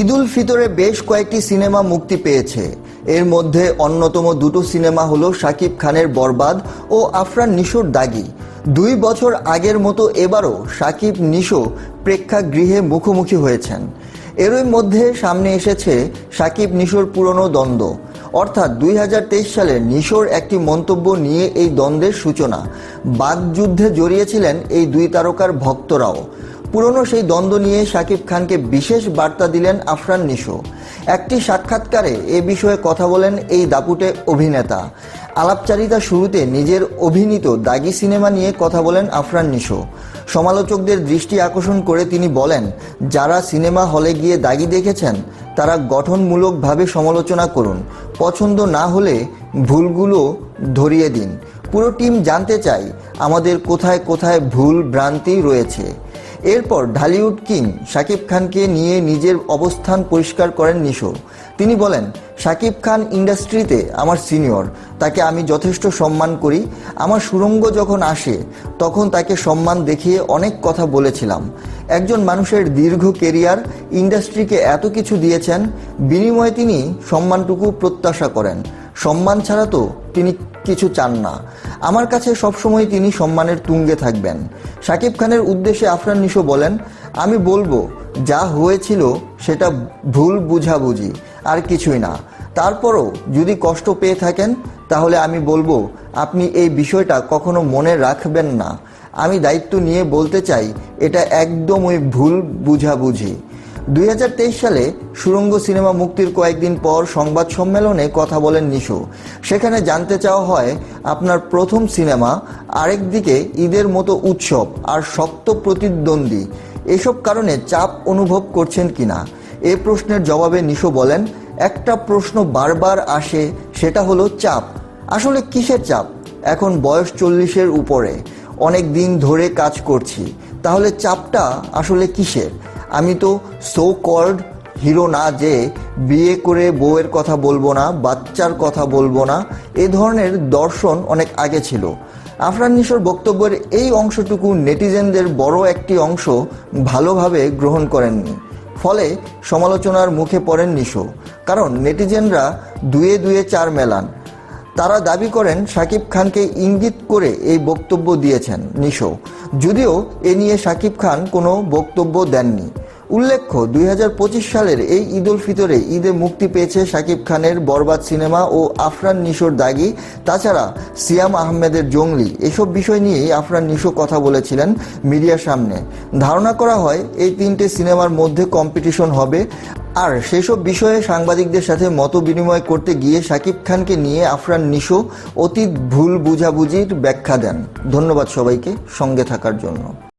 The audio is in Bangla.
ঈদুল ফিতরে বেশ কয়েকটি সিনেমা মুক্তি পেয়েছে। এর মধ্যে অন্যতম দুটো সিনেমা হলো শাকিব খানের বরবাদ ও আফরান নিশোর দাগি। দুই বছর আগের মতো এবারও শাকিব নিশো প্রেক্ষাগৃহে মুখোমুখি হয়েছেন। এরই মধ্যে সামনে এসেছে শাকিব নিশোর পুরনো দ্বন্দ্ব। অর্থাৎ দুই হাজার তেইশ সালে নিশোর একটি মন্তব্য নিয়ে এই দ্বন্দ্বের সূচনা। বাগযুদ্ধে জড়িয়েছিলেন এই দুই তারকার ভক্তরাও। পুরনো সেই দ্বন্দ্ব নিয়ে শাকিব খানকে বিশেষ বার্তা দিলেন আফরান নিশো। একটি সাক্ষাৎকারে এ বিষয়ে কথা বলেন এই দাপুটে অভিনেতা। আলাপচারিতা শুরুতে নিজের অভিনীত দাগি সিনেমা নিয়ে কথা বলেন আফরান নিশো। সমালোচকদের দৃষ্টি আকর্ষণ করে তিনি বলেন, যারা সিনেমা হলে গিয়ে দাগি দেখেছেন, তারা গঠনমূলকভাবে সমালোচনা করুন। পছন্দ না হলে ভুলগুলো ধরিয়ে দিন। পুরো টিম জানতে চাই, আমাদের কোথায় কোথায় ভুল ভ্রান্তি রয়েছে? এরপর ঢালিউড কিং শাকিব খানকে নিয়ে নিজের অবস্থান পরিষ্কার করেন নিশো তিনি বলেন, শাকিব খান ইন্ডাস্ট্রিতে আমার সিনিয়র, তাকে আমি যথেষ্ট সম্মান করি। আমার সুরঙ্গ যখন আসে, তখন তাকে সম্মান দেখিয়ে অনেক কথা বলেছিলাম। একজন মানুষের দীর্ঘ কেরিয়ার ইন্ডাস্ট্রিকে এত কিছু দিয়েছেন, বিনিময়ে তিনি সম্মানটুকু প্রত্যাশা করেন। সম্মান ছাড়া তো তিনি কিছু চান না। আমার কাছে সবসময় তিনি সম্মানের তুঙ্গে থাকবেন। শাকিব খানের উদ্দেশ্যে আফরান নিশো বলেন, আমি বলব, যা হয়েছিল সেটা ভুল বুঝাবুঝি, আর কিছুই না। তারপরও যদি কষ্ট পেয়ে থাকেন, তাহলে আমি বলব, আপনি এই বিষয়টা কখনো মনে রাখবেন না। আমি দায়িত্ব নিয়ে বলতে চাই, এটা একদমই ভুল বুঝাবুঝি। দুই হাজার তেইশ সালে সুরঙ্গ সিনেমা মুক্তির কয়েকদিন পর সংবাদ সম্মেলনে কথা বলেন নিশো। সেখানে জানতে চাওয়া হয়, আপনার প্রথম সিনেমা আরেকদিকে ঈদের মতো উৎসব আর শক্ত প্রতিদ্বন্দ্বী। এসব কারণে চাপ অনুভব করছেন কিনা? এ প্রশ্নের জবাবে নিশো বলেন, একটা প্রশ্ন বারবার আসে, সেটা হলো চাপ। আসলে কিসের চাপ? এখন বয়স চল্লিশের উপরে। অনেক দিন ধরে কাজ করছি। তাহলে চাপটা আসলে কিসের? আমি তো সো কল্ড হিরো না যে বিয়ে করে বউয়ের কথা বলব না, বাচ্চার কথা বলব না, এ ধরনের দর্শন অনেক আগে ছিল। আফরান নিশোর বক্তব্যের এই অংশটুকু নেটিজেনদের বড় একটি অংশ ভালোভাবে গ্রহণ করেননি। ফলে সমালোচনার মুখে পড়েন নিশো। কারণ নেটিজেনরা দুয়ে দুয়ে চার মেলান। তারা দাবি করেন শাকিব খানকে ইঙ্গিত করে এই বক্তব্য দিয়েছেন নিশো। যদিও এ নিয়ে শাকিব খান কোনো বক্তব্য দেননি। উল্লেখ্য, দুই হাজার পঁচিশ সালের এই ঈদ উল ফিতরে ঈদে মুক্তি পেয়েছে শাকিব খানের বরবাদ সিনেমা ও আফরান নিশোর দাগি। তাছাড়া সিয়াম আহমেদের জঙ্গলি। এসব বিষয় নিয়েই আফরান নিশো কথা বলেছিলেন মিডিয়ার সামনে। ধারণা করা হয়, এই তিনটে সিনেমার মধ্যে কম্পিটিশন হবে। আর সেসব বিষয়ে সাংবাদিকদের সাথে মত বিনিময় করতে গিয়ে শাকিব খানকে নিয়ে আফরান নিশো অতীত ভুল বুঝাবুঝির ব্যাখ্যা দেন। ধন্যবাদ সবাইকে সঙ্গে থাকার জন্য।